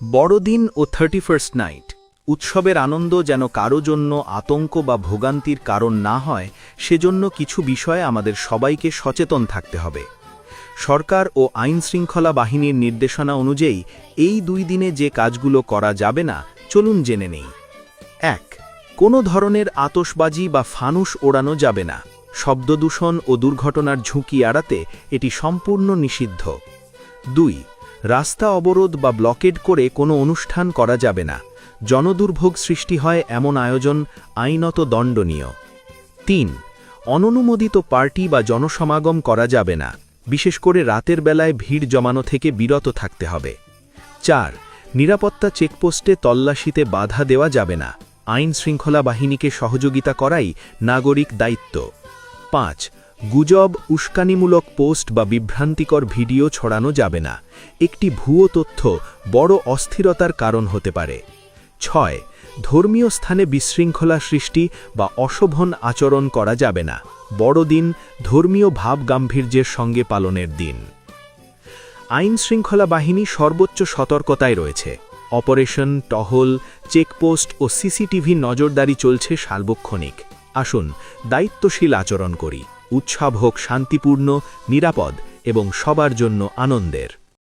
বড়দিন ও thirty first night উৎসবের আনন্দ যেন কারও জন্য আতঙ্ক বা ভোগান্তির কারণ না হয়, সেজন্য কিছু বিষয়ে আমাদের সবাইকে সচেতন থাকতে হবে। সরকার ও আইন শৃঙ্খলা বাহিনীর নির্দেশনা অনুযায়ী, এই দুই দিনে যে কাজগুলো করা যাবে না, চলুন জেনে নেই। এক, কোনো ধরনের আতসবাজি বা ফানুস ওড়ানো যাবে না। শব্দদূষণ ও দুর্ঘটনার ঝুঁকি এড়াতে এটি সম্পূর্ণ নিষিদ্ধ। দুই রাস্তা অবরোধ বা ব্লকেড করে কোনো অনুষ্ঠান করা যাবে না। জনদুর্ভোগ সৃষ্টি হয় এমন আয়োজন আইনত দণ্ডনীয়। তিন, অননুমোদিত পার্টি বা জনসমাগম করা যাবে না। বিশেষ করে রাতের বেলায় ভিড় জমানো থেকে বিরত থাকতে হবে। চার, নিরাপত্তা চেকপোস্টে তল্লাশিতে বাধা দেওয়া যাবে না। আইন শৃঙ্খলা বাহিনীকে সহযোগিতা করাই নাগরিক দায়িত্ব। পাঁচ গুজব, উস্কানিমূলক পোস্ট বা বিভ্রান্তিকর ভিডিও ছড়ানো যাবে না। একটি ভুয়ো তথ্য বড় অস্থিরতার কারণ হতে পারে। ছয়, ধর্মীয় স্থানে বিশৃঙ্খলা সৃষ্টি বা অশোভন আচরণ করা যাবে না। বড়দিন, ধর্মীয় ভাব গাম্ভীর্যের সঙ্গে পালনের দিন। আইন শৃঙ্খলা বাহিনী সর্বোচ্চ সতর্কতায় রয়েছে। অপারেশন, টহল, চেকপোস্ট ও সিসিটিভি নজরদারি চলছে সার্বক্ষণিক। আসুন দায়িত্বশীল আচরণ করি উৎসব হোক শান্তিপূর্ণ নিরাপদ এবং সবার জন্য আনন্দের।